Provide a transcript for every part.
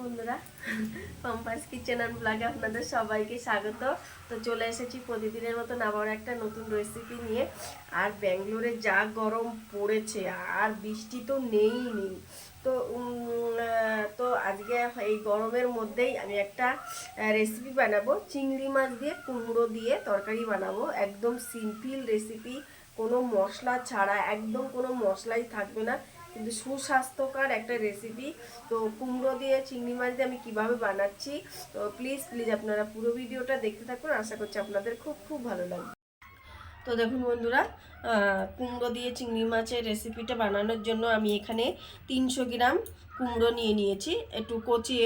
বন্ধুরা। পম্পাস kitchen and আপনাদের সবাইকে স্বাগত। তো চলে এসেছি প্রতিদিনের মতন আবার একটা নতুন রেসিপি নিয়ে। আর ব্যাঙ্গালোরে যা গরম পড়েছে, আর বৃষ্টি তো নেই নেই তো তো আজকে এই গরমের মধ্যেই আমি একটা রেসিপি বানাবো। চিংড়ি মাছ দিয়ে, কুমড়ো দিয়ে তরকারি বানাবো। একদম সিম্পল রেসিপি কোনো মশলা ছাড়া, একদম কোনো মশলাই থাকবে না। কিন্তু সুস্বাস্থ্যকর একটা রেসিপি তো কুমড়ো দিয়ে, চিংড়ি মাছ দিয়ে আমি কীভাবে বানাচ্ছি? তো প্লিজ প্লিজ আপনারা পুরো ভিডিওটা দেখতে থাকুন। আশা করছি আপনাদের খুব খুব ভালো লাগবে। তো দেখুন বন্ধুরা কুমড়ো দিয়ে চিংড়ি মাছের রেসিপিটা বানানোর জন্য আমি এখানে তিনশো গ্রাম কুমড়ো নিয়ে নিয়েছি। একটু কচি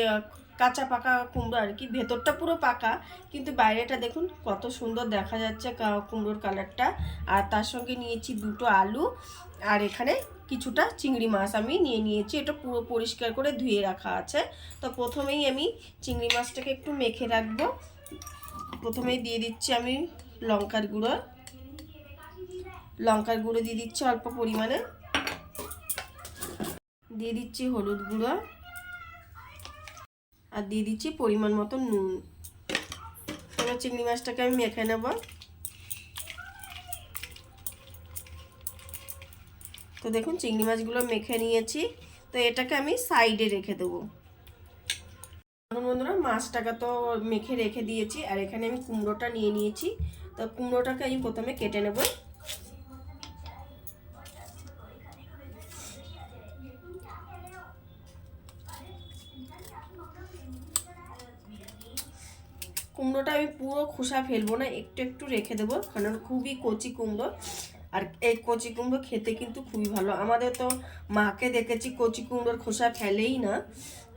কাঁচা পাকা কুমড়ো আর কি। ভেতরটা পুরো পাকা, কিন্তু বাইরেটা দেখুন কত সুন্দর দেখা যাচ্ছে কুমড়োর কালারটা। আর তার সঙ্গে নিয়েছি দুটো আলু, আর এখানে কিছুটা চিংড়ি মাছ আমি নিয়ে নিয়েছি। এটা পুরো পরিষ্কার করে ধুয়ে রাখা আছে। তো প্রথমেই আমি চিংড়ি মাছটাকে একটু মেখে রাখব। প্রথমেই দিয়ে দিচ্ছি আমি লঙ্কার গুঁড়ো। লঙ্কার গুঁড়ো দিয়ে দিচ্ছি অল্প পরিমাণে। দিয়ে দিচ্ছি হলুদ গুঁড়ো। আর দিয়ে দিচ্ছি পরিমাণ মতো নুন। এবার চিংড়ি মাছটাকে আমি মেখে নেব। তো দেখুন, চিংড়ি মাছগুলো মেখে নিয়েছি। তো এটাকে আমি সাইডে রেখে দেবো। এখন বন্ধুরা, মাছটাকে তো মেখে রেখে দিয়েছি। আর এখানে আমি কুমড়োটা নিয়ে নিয়েছি। তো কুমড়োটাকে আমি প্রথমে কেটে নেব। কুমড়োটা আমি পুরো খোসা ফেলব না, একটু একটু রেখে দেবো, কারণ খুবই কচি কুমড়ো। আর এই কচি কুমড়ো খেতে কিন্তু খুবই ভালো। আমাদের তো মাকে দেখেছি কচি কুমড়োর খোসা ফেলেই না।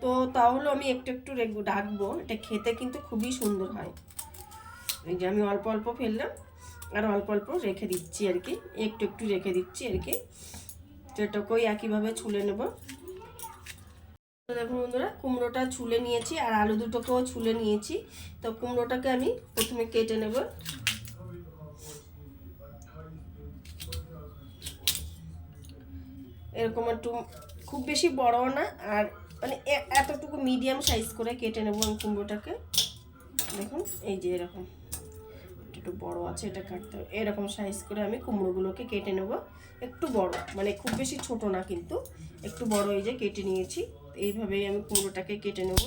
তো তাহলে আমি একটু একটু রাখব, এটা খেতে কিন্তু খুবই সুন্দর হয়। এই যে আমি অল্প অল্প ফেললাম, আর অল্প অল্প রেখে দিচ্ছি আর কি, একটু একটু রেখে দিচ্ছি আর কি। এটাকেও একইভাবে ছুলে নেব। তো দেখুন বন্ধুরা, কুমড়োটা ছুলে নিয়েছি আর আলু দুটোকেও ছুলে নিয়েছি। তো কুমড়োটাকে আমি প্রথমে কেটে নেব। এরকম একটু, খুব বেশি বড় না আর মানে এতটুকু মিডিয়াম সাইজ করে কেটে নেব আমি কুমড়োটাকে। দেখুন, এই যে এরকম। একটু বড় আছে এটা কাটতে হবে। এরকম সাইজ করে আমি কুমড়োগুলোকে কেটে নেব। একটু বড় মানে খুব বেশি ছোট না কিন্তু। একটু বড় এই যে কেটে নিয়েছি। এইভাবেই আমি কুমড়োটাকে কেটে নেব।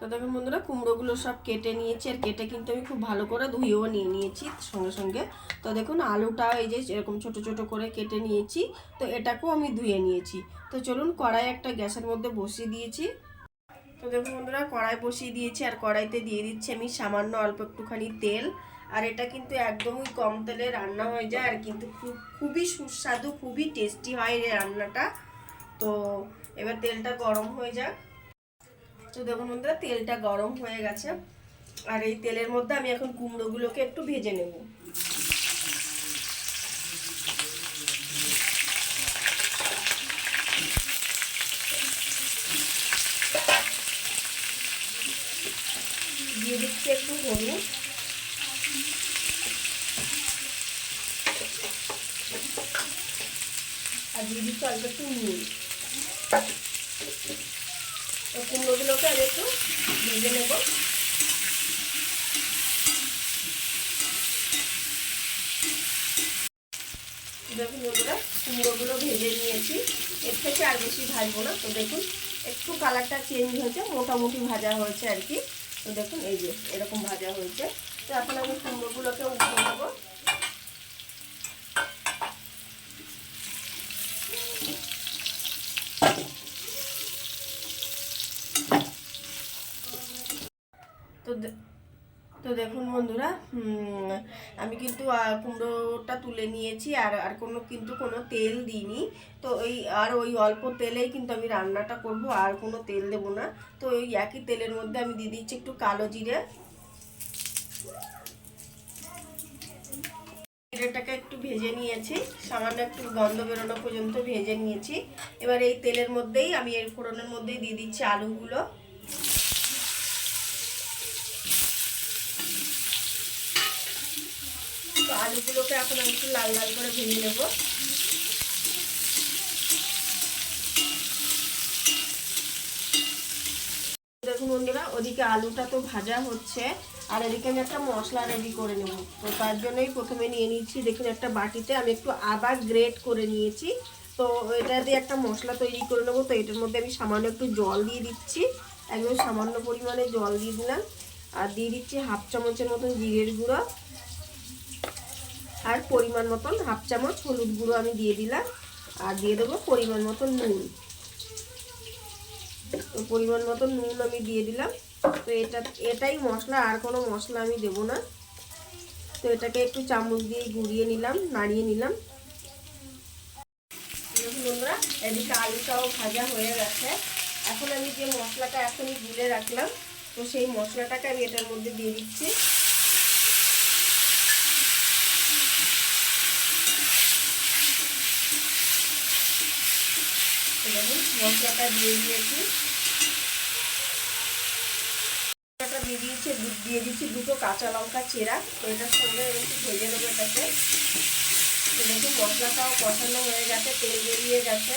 তো দেখুন বন্ধুরা, কুমড়োগুলো সব কেটে নিয়েছি আর কেটে কিন্তু আমি খুব ভালো করে ধুয়েও নিয়ে নিয়েছি সঙ্গে সঙ্গে। তো দেখুন, আলুটা এই যে এরকম ছোট ছোট করে কেটে নিয়েছি, তো এটাকেও আমি ধুয়ে নিয়েছি। তো চলুন কড়াই একটা গ্যাসের মধ্যে বসিয়ে দিয়েছি। তো দেখুন বন্ধুরা, কড়াই বসিয়ে দিয়েছি আর কড়াইতে দিয়ে দিচ্ছি আমি সামান্য অল্প একটুখানি তেল। আর এটা কিন্তু একদমই কম তেলে রান্না হয়ে যায় আর কিন্তু খুব, খুবই সুস্বাদু, খুবই টেস্টি হয় এই রান্নাটা। তো এবার তেলটা গরম হয়ে যাক। তো দেখুন বন্ধুরা, তেলটা গরম হয়ে গেছে। আর এই তেলের মধ্যে আমি এখন কুমড়োগুলোকে একটু ভেজে নেব দিয়ে দিচ্ছি একটু হলুদ। আর দিয়ে দিচ্ছি অল্প একটু নুন কুমড়োগুলোকে আমি একটু ভেজে নেব। দেখুন বন্ধুরা, কুমড়োগুলো ভেজে নিয়েছি। এর থেকে আর বেশি ভাজবো না। তো দেখুন, একটু কালারটা চেঞ্জ হয়েছে, মোটামুটি ভাজা হয়েছে আর কি। দেখুন এই যে এরকম ভাজা হয়েছে। তো এখন আমি কুমড়োগুলোকে উঠিয়ে নেব তো দে- তো দেখুন বন্ধুরা আমি কিন্তু কুমড়োটা তুলে নিয়েছি আর আর কোনো কিন্তু কোনো তেল দিইনি। তো ওই আর ওই অল্প তেলেই কিন্তু আমি রান্নাটা করব, আর কোনো তেল দেবো না। তো ওই একই তেলের মধ্যে আমি দিয়ে দিচ্ছি একটু কালো জিরে। জিরেটাকে একটু ভেজে নিয়েছি, সামান্য একটু গন্ধ বেরোনো পর্যন্ত ভেজে নিয়েছি। এবার এই তেলের মধ্যেই আমি এর ফোড়নের মধ্যেই দিয়ে দিচ্ছি আলুগুলো তো আলুগুলোকে এখন আমি একটু লাল লাল করে ভেজে নেব। দেখুন বন্ধুরা, ওদিকে আলুটা তো ভাজা হচ্ছে, আর এদিকে আমি একটা মশলা রেডি করে নেব। তো তার জন্যই প্রথমে নিয়ে নিয়েছি দেখুন একটা বাটিতে আমি একটু আদা গ্রেট করে নিয়েছি। তো এটা দিয়ে একটা মশলা তৈরি করে নেব, তো এটার মধ্যে আমি সামান্য একটু জল দিয়ে দিচ্ছি। একদম সামান্য পরিমাণে জল দিয়ে দিলাম। আর দিয়ে দিচ্ছি হাফ চামচের মতন জিরের গুঁড়ো। আর পরিমাণ মতন হাফ চামচ হলুদ গুঁড়ো আমি দিয়ে দিলাম। আর দিয়ে দেবো পরিমাণ মতন নুন। তো পরিমাণ মতন নুন আমি দিয়ে দিলাম। তো এটা, এটাই মশলা, আর কোনো মশলা আমি দেব না। তো এটাকে একটু চামচ দিয়ে গুঁড়িয়ে নিলাম, নাড়িয়ে নিলাম। বন্ধুরা, এদিকে আলুটাও ভাজা হয়ে গেছে। এখন আমি যে মশলাটা এখনই গুলে রাখলাম, তো সেই মশলাটাকে আমি এটার মধ্যে দিয়ে দিচ্ছি। দেখুন মশলাটা দিয়ে দিয়েছি। মশলাটা দিয়ে দিয়েছি দিয়ে দিচ্ছি দুটো কাঁচা লঙ্কা চেরা। তো সঙ্গে একটু ভেজে নেব এটাকে। তো দেখুন, মশলাটাও কষানো হয়ে গেছে, তেল বেরিয়ে গেছে।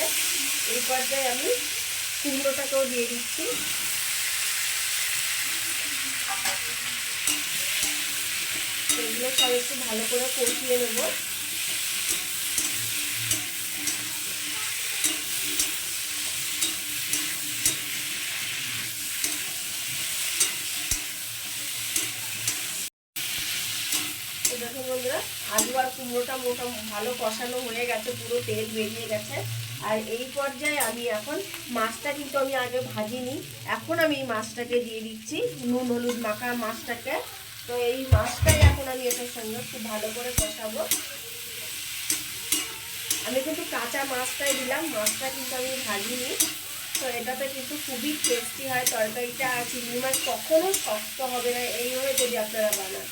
এই পর্যায়ে আমি কুমড়োটাকেও দিয়ে দিচ্ছি। এগুলো সব একটু ভালো করে কষিয়ে নেব। দেখো বন্ধুরা, আলু আর কুমড়োটা মোটা ভালো কষানো হয়ে গেছে, পুরো তেল বেরিয়ে গেছে। আর এই পর্যায়ে আমি এখন মাছটা কিন্তু আমি আগে ভাজিনি, এখন আমি এই মাছটাকে দিয়ে দিচ্ছি, নুন, হলুদ মাখা মাছটাকে। তো এই মাছটাই এখন আমি এটার সঙ্গে খুব ভালো করে কষাবো। আমি কিন্তু কাঁচা মাছটাই দিলাম, মাছটা কিন্তু আমি ভাজিনি। তো এটাতে কিন্তু খুবই টেস্টি হয় তরকারিটা, আর চিংড়ি মাছ কখনো শক্ত হবে না এইভাবে যদি আপনারা বানান।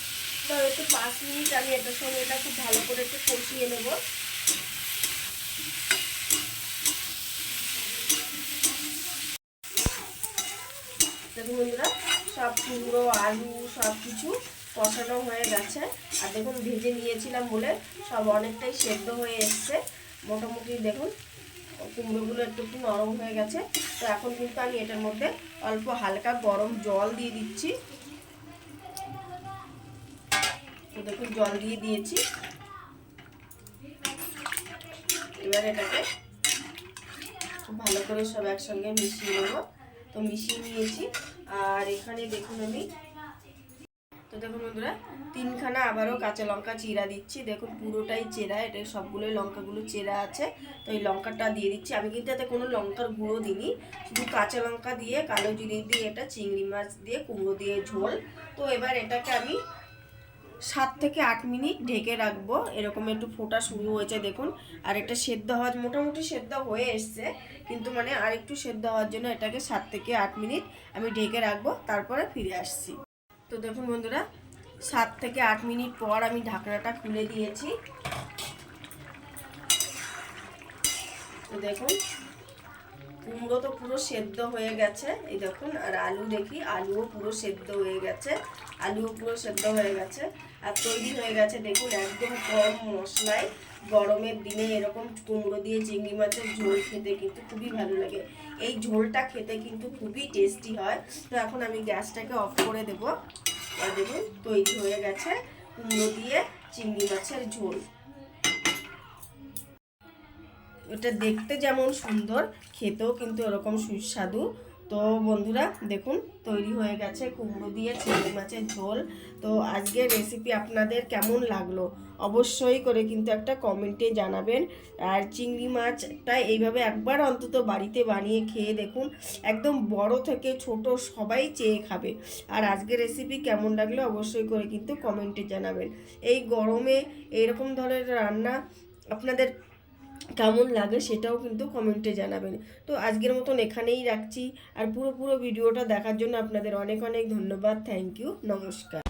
তো একটু পাঁচ মিনিট আমি এটার সঙ্গে এটা খুব ভালো করে একটু কষিয়ে নেব। দেখুন বন্ধুরা, সব কুমড়ো, আলু, সব কিছু কষানো হয়ে গেছে। আর দেখুন, ভেজে নিয়েছিলাম বলে সব অনেকটাই সেদ্ধ হয়ে এসছে। মোটামুটি দেখুন, কুমড়োগুলো একটু একটু নরম হয়ে গেছে। তো এখন কিন্তু আমি এটার মধ্যে অল্প হালকা গরম জল দিয়ে দিচ্ছি। তো দেখুন জল দিয়ে দিয়েছি। এবার এটাকে খুব ভালো করে সব একসঙ্গে মিশিয়ে নেব। তো মিশিয়ে নিয়েছি। আর এখানে দেখুন আমি, তো দেখুন বন্ধুরা, তিনখানা আবারও কাঁচা লঙ্কা চিরা দিচ্ছি। দেখুন পুরোটাই চেরা, এটা সবগুলোই লঙ্কাগুলো চেরা আছে। তো এই লঙ্কাটা দিয়ে দিচ্ছি। আমি কিন্তু এতে কোনো লঙ্কার গুঁড়ো দিইনি, শুধু কাঁচা লঙ্কা দিয়ে, কালো জিরে দিয়ে এটা, চিংড়ি মাছ দিয়ে, কুমড়ো দিয়ে ঝোল। তো এবার এটাকে আমি সাত থেকে আট মিনিট ঢেকে রাখব। এরকম একটু ফোটা শুরু হয়েছে, দেখুন। আর এটা সেদ্ধ হওয়ার, মোটামুটি সেদ্ধ হয়ে এসছে। কিন্তু মানে আর একটু সেদ্ধ হওয়ার জন্য এটাকে সাত থেকে আট মিনিট আমি ঢেকে রাখব, তারপরে ফিরে আসছি। তো দেখুন বন্ধুরা, সাত থেকে আট মিনিট পর আমি ঢাকনাটা খুলে দিয়েছি। তো দেখুন, কুমড়ো তো পুরো সেদ্ধ হয়ে গেছে। এই দেখুন, আর আলু দেখি, আলুও পুরো সেদ্ধ হয়ে গেছে। আলুও পুরো সেদ্ধ হয়ে গেছে। আর তৈরি হয়ে গেছে দেখুন একদম গরম মশলায়। গরমের দিনে এরকম কুমড়ো দিয়ে চিংড়ি মাছের ঝোল খেতে কিন্তু খুবই ভালো লাগে। এই ঝোলটা খেতে কিন্তু খুবই টেস্টি হয়। তো এখন আমি গ্যাসটাকে অফ করে দেবো। আর দেখুন তৈরি হয়ে গেছে কুমড়ো দিয়ে চিংড়ি মাছের ঝোল। এটা দেখতে যেমন সুন্দর, খেতেও কিন্তু এরকম সুস্বাদু। তো বন্ধুরা, দেখুন, তৈরি হয়ে গেছে কুমড়ো দিয়ে চিংড়ি মাছের ঝোল। তো আজকের রেসিপি আপনাদের কেমন লাগল অবশ্যই করে কিন্তু একটা কমেন্টে জানাবেন। আর চিংড়ি মাছটা এইভাবে একবার অন্তত বাড়িতে বানিয়ে খেয়ে দেখুন, একদম বড় থেকে ছোট সবাই চেয়ে খাবে। আর আজকের রেসিপি কেমন লাগল অবশ্যই করে কিন্তু কমেন্টে জানাবেন। এই গরমে এইরকম ধরনের রান্না আপনাদের কেমন লাগে সেটাও কিন্তু কমেন্টে জানাবেন। তো আজকের মতন এখানেই রাখছি আর পুরো পুরো ভিডিওটা দেখার জন্য আপনাদের অনেক অনেক ধন্যবাদ। থ্যাংক ইউ, নমস্কার।